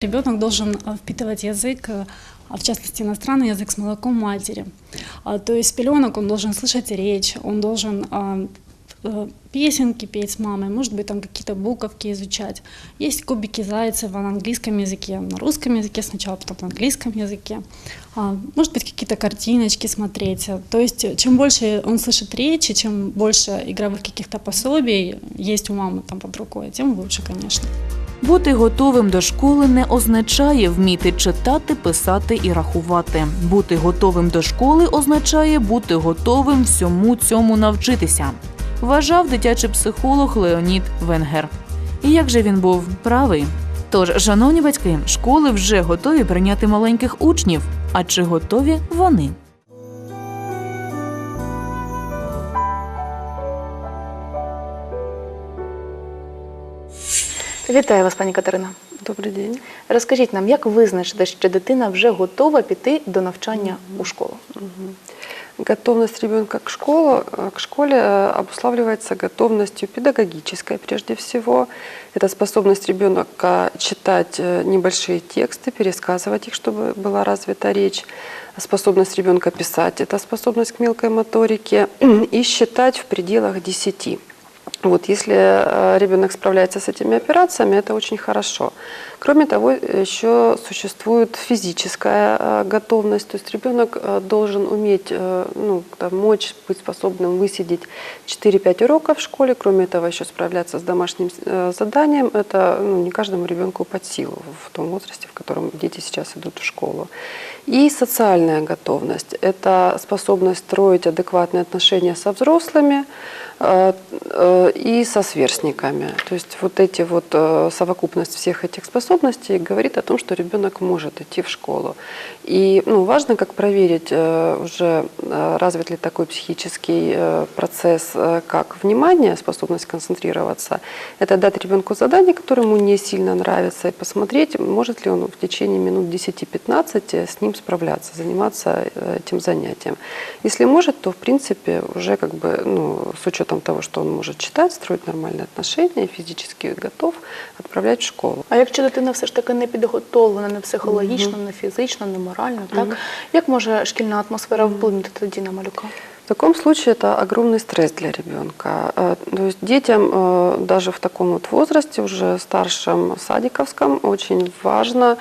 Ребенок должен а, впитывать язык, э, а в частности иностранный язык с молоком матери. А, То есть пеленок он должен слышать речь, он должен а, э, песенки петь с мамой, может быть там какие-то буковки изучать. Есть кубики Зайцева на английском языке, на русском языке сначала, потом на английском языке. Может быть какие-то картиночки смотреть. То есть э, чем больше он слышит речи, чем больше игровых каких-то пособий есть у мамы там под рукой, тем лучше, конечно. Бути готовим до школи не означає вміти читати, писати і рахувати. Бути готовим до школи означає бути готовим всьому цьому навчитися. Вважав дитячий психолог Леонід Венгер. І як же він був правий? Тож, шановні батьки, школи вже готові прийняти маленьких учнів. А чи готові вони? Вітаю вас, пані Катерина. Добрый день. Розкажіть нам, як визначити, що дитина вже готова піти до навчання у школу? Готовность ребенка к, школу, э, к школе э, обуславливается готовностью педагогической прежде всего. Это способность ребенка читать э, небольшие тексты, пересказывать их, чтобы была развита речь. Способность ребенка писать – это способность к мелкой моторике. И считать в пределах 10. Вот, если э, ребенок справляется с этими операциями, это очень хорошо. Кроме того, еще существует физическая э, готовность, то есть ребенок э, должен уметь, ну, там, мочь, быть способным высидеть 4-5 уроков в школе, кроме этого еще справляться с домашним заданием, это ну, не каждому ребенку под силу в том возрасте, в котором дети сейчас идут в школу. И социальная готовность – это способность строить адекватные отношения со взрослыми, и со сверстниками. То есть вот эти вот э, совокупность всех этих способностей говорит о том, что ребенок может идти в школу. И ну, важно, как проверить э, уже э, развит ли такой психический процесс, как внимание, способность концентрироваться. Это дать ребенку задание, которое ему не сильно нравится, и посмотреть, может ли он в течение минут 10-15 с ним справляться, заниматься этим занятием. Если может, то в принципе уже как бы, ну, с учетом того, что он может читать, строить нормальні отношения, фізично готов відправляти в школу. А якщо дитина все ж таки не підготовлена не психологічно, не фізично, не морально, так як може шкільна атмосфера вплинути тоді на малюка? В таком случае это огромный стресс для ребенка. Э, То есть детям э, даже в таком вот возрасте, уже старшем садиковском, очень важно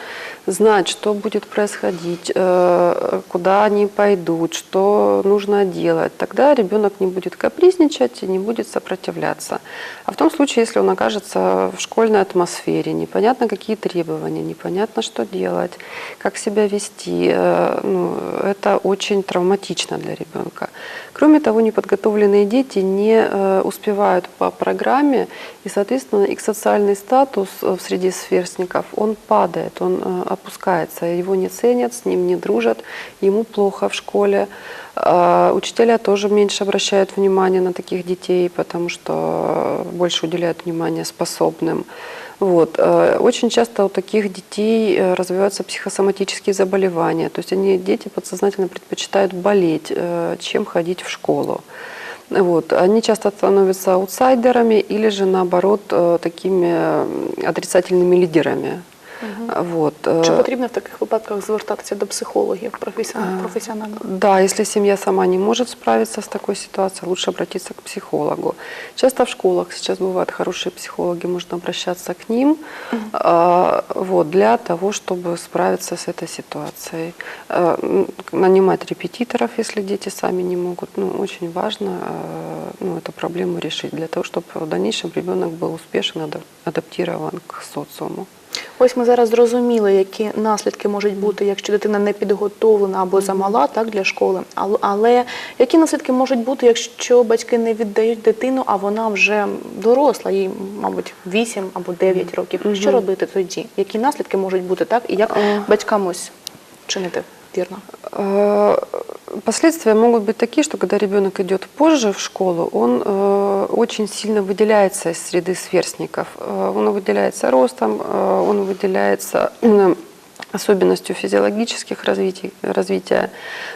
знать, что будет происходить, э, куда они пойдут, что нужно делать. Тогда ребенок не будет капризничать и не будет сопротивляться. А в том случае, если он окажется в школьной атмосфере, непонятно какие требования, непонятно что делать, как себя вести, ну, это очень травматично для ребенка. Кроме того, неподготовленные дети не э, успевают по программе, и, соответственно, их социальный статус э, среди сверстников, он падает, он э, опускается, его не ценят, с ним не дружат, ему плохо в школе. А, Учителя тоже меньше обращают внимание на таких детей, потому что больше уделяют внимание способным. Вот. э, Очень часто у таких детей э, развиваются психосоматические заболевания. То есть они, дети подсознательно предпочитают болеть, э, чем ходить в школу. Вот. Они часто становятся аутсайдерами или же наоборот такими отрицательными лидерами. Вот. э, Чи потрібно в таких випадках звертатися до психологів професіонально? професіонально? Да, если семья сама не может справиться с такой ситуацией, лучше обратиться к психологу. Часто в школах сейчас бывают хорошие психологи, можно обращаться к ним а, вот, для того, чтобы справиться с этой ситуацией. А, м, Нанимать репетиторов, если дети сами не могут. Ну, очень важно а, ну, эту проблему решить для того, чтобы в дальнейшем ребенок был успешен, адап- адаптирован к социуму. Ось ми зараз зрозуміли, які наслідки можуть бути, якщо дитина не підготовлена або замала так, для школи. Але, які наслідки можуть бути, якщо батьки не віддають дитину, а вона вже доросла, їй, мабуть, 8 або 9 років. Що робити тоді? Які наслідки можуть бути, так? І як батькам ось чинити вірно? Э, Последствия могут быть такие, что когда ребенок идет позже в школу, он э, очень сильно выделяется из среды сверстников. Э, он выделяется ростом, он выделяется особенностью физиологических развитий, развития.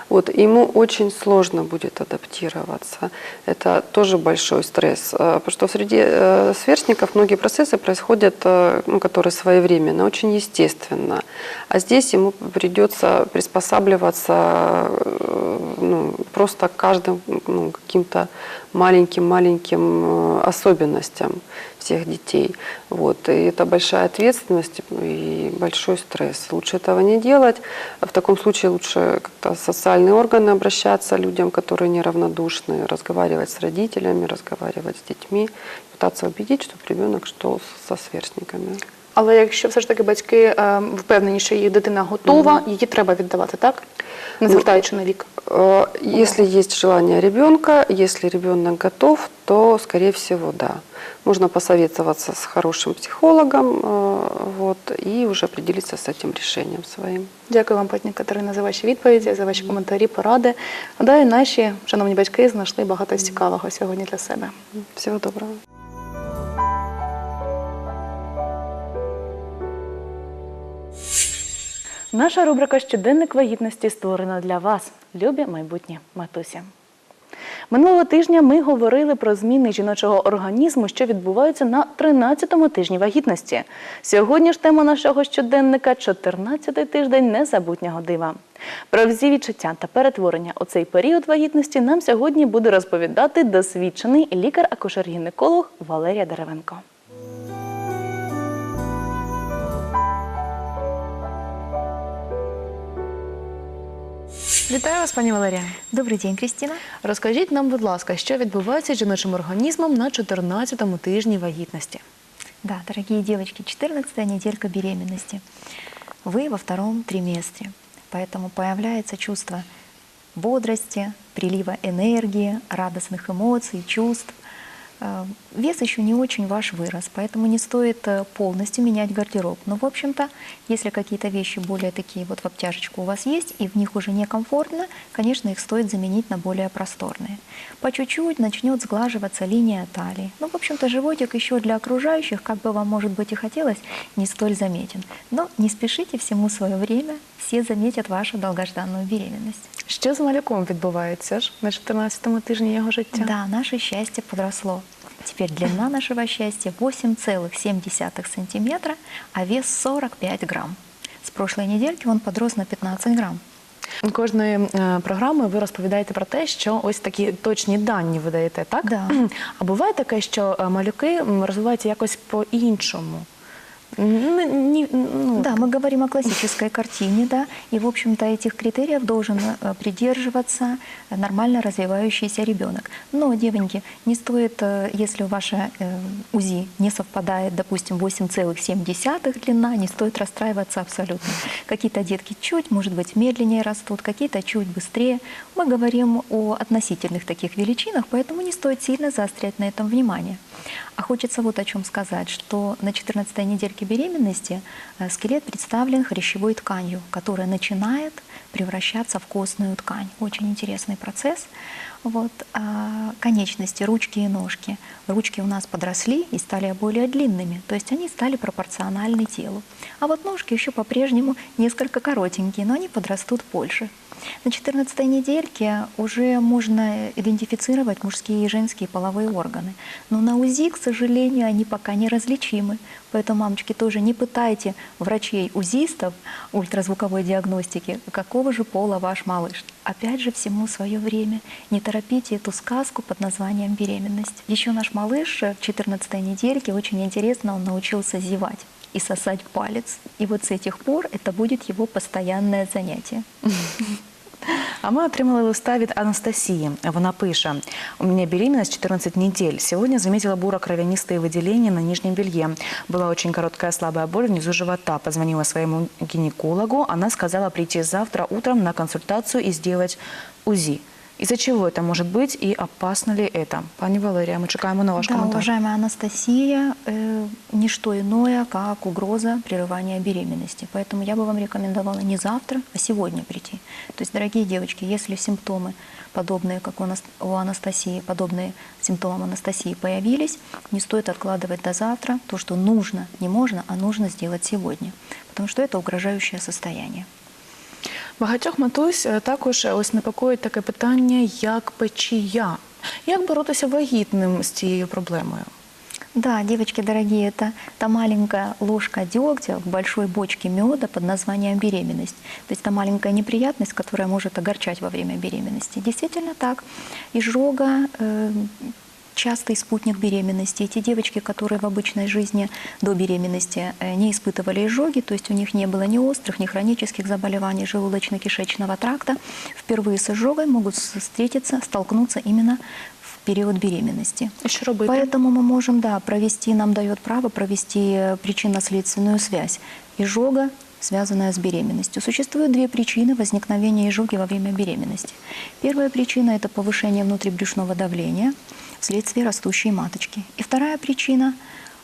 Вот, ему очень сложно будет адаптироваться. Это тоже большой стресс, э, потому что среди э, сверстников многие процессы происходят, э, ну, которые своевременно, очень естественно. А здесь ему придется приспосабливаться ну, просто к каждым ну, каким-то маленьким-маленьким э, особенностям всех детей. Вот. И это большая ответственность и большой стресс. Лучше этого не делать. В таком случае лучше как-то социальные органы обращаться людям, которые неравнодушны, разговаривать с родителями, разговаривать с детьми, пытаться убедить, чтобы ребенок шел со сверстниками. Але якщо все ж таки батьки е, впевнені, що їх дитина готова, її треба віддавати, так? Не звертаючи на вік. Э, Если есть желание ребенка, если ребенок готов, то, скорее всего, да. Можно посоветоваться с хорошим психологом э, вот, и уже определиться с этим решением своим. Дякую вам, пані Катерина, за ваші відповіді, за ваші коментарі, поради. Гадаю, наші шановні батьки знайшли багато цікавого сьогодні для себе. Всего доброго. Наша рубрика Щоденник вагітності створена для вас, любі майбутні матусі. Минулого тижня ми говорили про зміни жіночого організму, що відбуваються на 13-му тижні вагітності. Сьогодні ж тема нашого щоденника 14-й тиждень незабутнього дива. Про всі відчуття та перетворення у цей період вагітності нам сьогодні буде розповідати досвідчений лікар-акушер-гінеколог Валерія Деревенко. Вітаю вас, пані Валерія. Добрый день, Кристина. Розкажіть нам, будь ласка, що відбувається з жіночим організмом на 14-му тижні вагітності? Да, дорогие девочки, 14 неделька беременности. Вы во втором триместре, поэтому появляется чувство бодрости, прилива энергии, радостных эмоций, чувств. Э, Вес еще не очень ваш вырос, поэтому не стоит э, полностью менять гардероб. Но, в общем-то, если какие-то вещи более такие вот в обтяжечку у вас есть, и в них уже некомфортно, конечно, их стоит заменить на более просторные. По чуть-чуть начнет сглаживаться линия талии. Ну, в общем-то, животик еще для окружающих, как бы вам, может быть, и хотелось, не столь заметен. Но не спешите, всему свое время, все заметят вашу долгожданную беременность. Що з малюком відбувається ж на 14-му тижні його життя? Да, наше счастье подросло. Теперь длина нашего счастья 8,7 сантиметра, а вес 45 грамм. С прошлой недельки он подрос на 15 грамм. Кожної е, програми ви розповідаєте про те, що ось такі точні дані ви даєте, так? Да. А буває таке, що е, малюки розвиваються якось по-іншому. Ні- ну, Да, мы говорим о классической картине, да, и, в общем-то, этих критериев должен э, придерживаться нормально развивающийся ребенок. Но, девоньки, не стоит, э, если ваше э, УЗИ не совпадает, допустим, 8,7 длина, не стоит расстраиваться абсолютно. Какие-то детки чуть, может быть, медленнее растут, какие-то чуть быстрее. Мы говорим о относительных таких величинах, поэтому не стоит сильно заострять на этом внимание. А хочется вот о чем сказать, что на 14 недельке беременности э, скелет представлен хрящевой тканью, которая начинает превращаться в костную ткань. Очень интересный процесс. Вот, а, конечности, ручки и ножки. Ручки у нас подросли и стали более длинными, то есть они стали пропорциональны телу. А вот ножки еще по-прежнему несколько коротенькие, но они подрастут позже. На 14 недельке уже можно идентифицировать мужские и женские половые органы. Но на УЗИ, к сожалению, они пока не различимы. Поэтому, мамочки, тоже не пытайте врачей-узистов ультразвуковой диагностики, какого же пола ваш малыш. Опять же, всему свое время. Не торопите эту сказку под названием беременность. Еще наш малыш в 14 недельке, очень интересно, он научился зевать и сосать палец. И вот с этих пор это будет его постоянное занятие. А ми отримали листа від Анастасії. Вона пише: у меня беременность 14 недель. Сегодня заметила буро-кровянистые выделения на нижнем белье. Была очень короткая слабая боль внизу живота. Позвонила своему гинекологу. Она сказала прийти завтра утром на консультацию и сделать УЗИ. Из-за чего это может быть и опасно ли это? Пани Валерия, мы чекаємо на ваш да, комментарий. уважаемая Анастасия, э, не что иное, как угроза прерывания беременности. Поэтому я бы вам рекомендовала не завтра, а сегодня прийти. То есть, дорогие девочки, если симптомы подобные, как у, Анас- у Анастасии, подобные симптомам Анастасии появились, не стоит откладывать до завтра то, что нужно, не можно, а нужно сделать сегодня. Потому что это угрожающее состояние. Багатьох матусь е, також е, ось непокоїть таке питання, як печія. Як боротися вагітним з цією проблемою? Да, девочки дорогие, это та маленькая ложка дегтя в большой бочке меда под названием беременность. То есть та маленькая неприятность, которая может огорчать во время беременности. Действительно так. Изжога э, частый спутник беременности. Те девочки, которые в обычной жизни до беременности э, не испытывали изжоги, то есть у них не было ни острых, ни хронических заболеваний желудочно-кишечного тракта, впервые с изжогой могут встретиться, столкнуться именно в период беременности. Що робити? Поэтому мы можем, да, провести, нам дает право провести э, причинно-следственную связь. Изжога, связанная с беременностью. Существует две причины возникновения изжоги во время беременности. Первая причина – это повышение внутрибрюшного давления вследствие растущей маточки. И вторая причина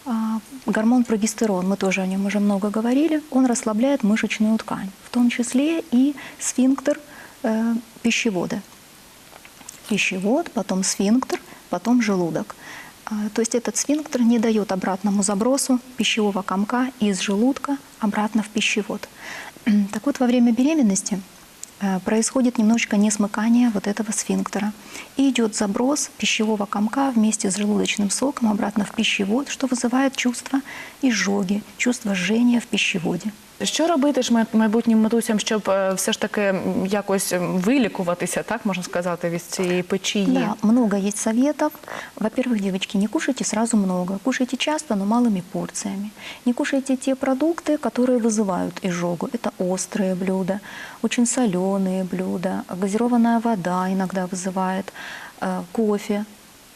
а, гормон прогестерон, мы тоже о нем уже много говорили, он расслабляет мышечную ткань, в том числе и сфинктер э, пищевода пищевод, потом сфинктер, потом желудок. А, То есть этот сфинктер не дает обратному забросу пищевого комка из желудка обратно в пищевод. Так вот, во время беременности э, происходит немножечко несмыкание вот этого сфинктера. И идет заброс пищевого комка вместе с желудочным соком обратно в пищевод, что вызывает чувство изжоги, чувство жжения в пищеводе. Що робити ж май- майбутнім матусям, щоб е, все ж таки м, якось м, вилікуватися, так можна сказати, від цієї печії? Да, много есть советов. Во-первых, девочки, не кушайте сразу много. Кушайте часто, но малыми порциями. Не кушайте те продукты, которые вызывают изжогу. Это острые блюда, очень соленые блюда, газированная вода иногда вызывает, э, кофе,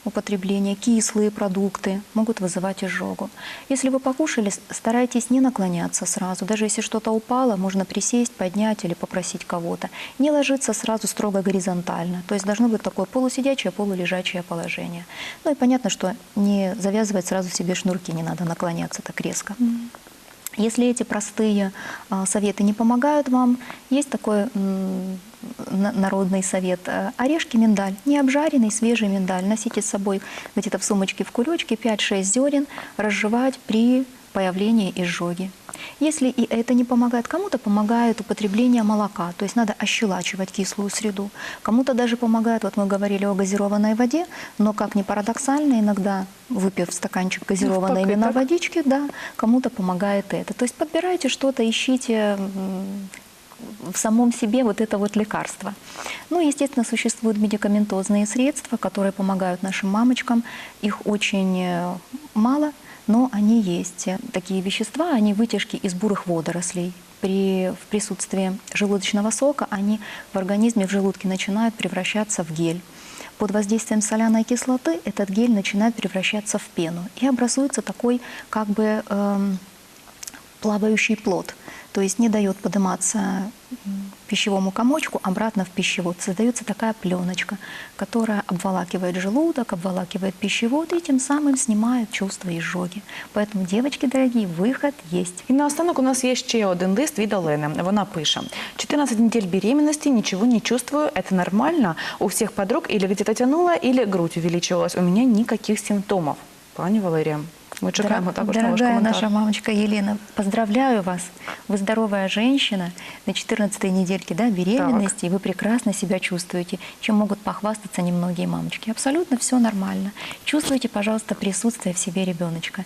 употребление, кислые продукты могут вызывать изжогу. Если вы покушали, старайтесь не наклоняться сразу. Даже если что-то упало, можно присесть, поднять или попросить кого-то. Не ложиться сразу строго горизонтально. То есть должно быть такое полусидячее, полулежачее положение. Ну и понятно, что не завязывать сразу себе шнурки, не надо наклоняться так резко. Если эти простые а, советы не помогают вам, есть такой народный совет. э, Орешки миндаль, не обжаренный, свежий миндаль. Носите с собой где-то в сумочке, в кулечке 5-6 зерен, разжевать при появлении изжоги. Если и это не помогает, кому-то помогает употребление молока, то есть надо ощелачивать кислую среду. Кому-то даже помогает, вот мы говорили о газированной воде, но как ни парадоксально, иногда выпив стаканчик газированной именно пакетах. водички, да, кому-то помогает это. То есть подбирайте что-то, ищите в самом себе вот это вот лекарство. Ну, естественно, существуют медикаментозные средства, которые помогают нашим мамочкам. Их очень э, мало, но они есть. Такие вещества, они вытяжки из бурых водорослей. При, в присутствии желудочного сока они в организме, в желудке начинают превращаться в гель. Под воздействием соляной кислоты этот гель начинает превращаться в пену. И образуется такой как бы эм, плавающий плод То есть не дает подниматься м, пищевому комочку обратно в пищевод. Создается такая пленочка, которая обволакивает желудок, обволакивает пищевод и тем самым снимает чувство изжоги. Поэтому, девочки дорогие, выход есть. І наостанок у нас є ще один лист від Олени. Вона пише: 14 недель беременности, ничего не чувствую, это нормально. У всех подруг или где-то тянуло, или грудь увеличивалась. У меня никаких симптомов. Пані Валерія, ми чекаємо Дорог- також на ваш Дорогая коментар. наша мамочка Елена, поздравляю вас. Вы здоровая женщина на 14 недельке да, беременности, и вы прекрасно себя чувствуете, чем могут похвастаться немногие мамочки. Абсолютно все нормально. Чувствуйте, пожалуйста, присутствие в себе ребеночка.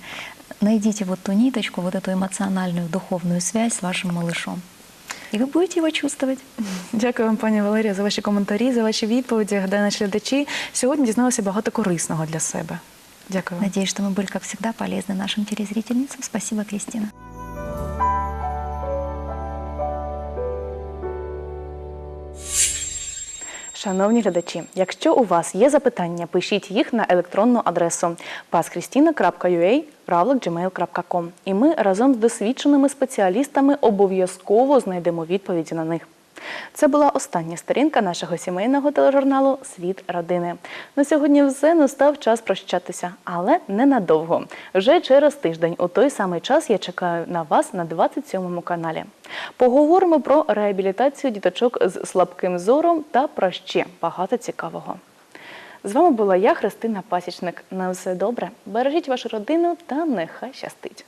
Найдите вот ту ниточку, вот эту эмоциональную, духовную связь с вашим малышом. И вы будете его чувствовать. Дякую вам, пані Валерія, за ваші коментарі, за ваші відповіді. Гадаю, наші глядачі сьогодні дізналися багато корисного для себе. Дякую. вам. Надеюсь, что мы были, как всегда, полезны нашим телезрительницам. Спасибо, Кристина. Шановні глядачі, якщо у вас є запитання, пишіть їх на електронну адресу paskristina.ua.gmail.com і ми разом з досвідченими спеціалістами обов'язково знайдемо відповіді на них. Це була остання сторінка нашого сімейного тележурналу Світ родини. На сьогодні все настав час прощатися, але ненадовго. Вже через тиждень у той самий час я чекаю на вас на 27 каналі. Поговоримо про реабілітацію діточок з слабким зором та про ще багато цікавого. З вами була я, Христина Пасічник. На все добре. Бережіть вашу родину та нехай щастить.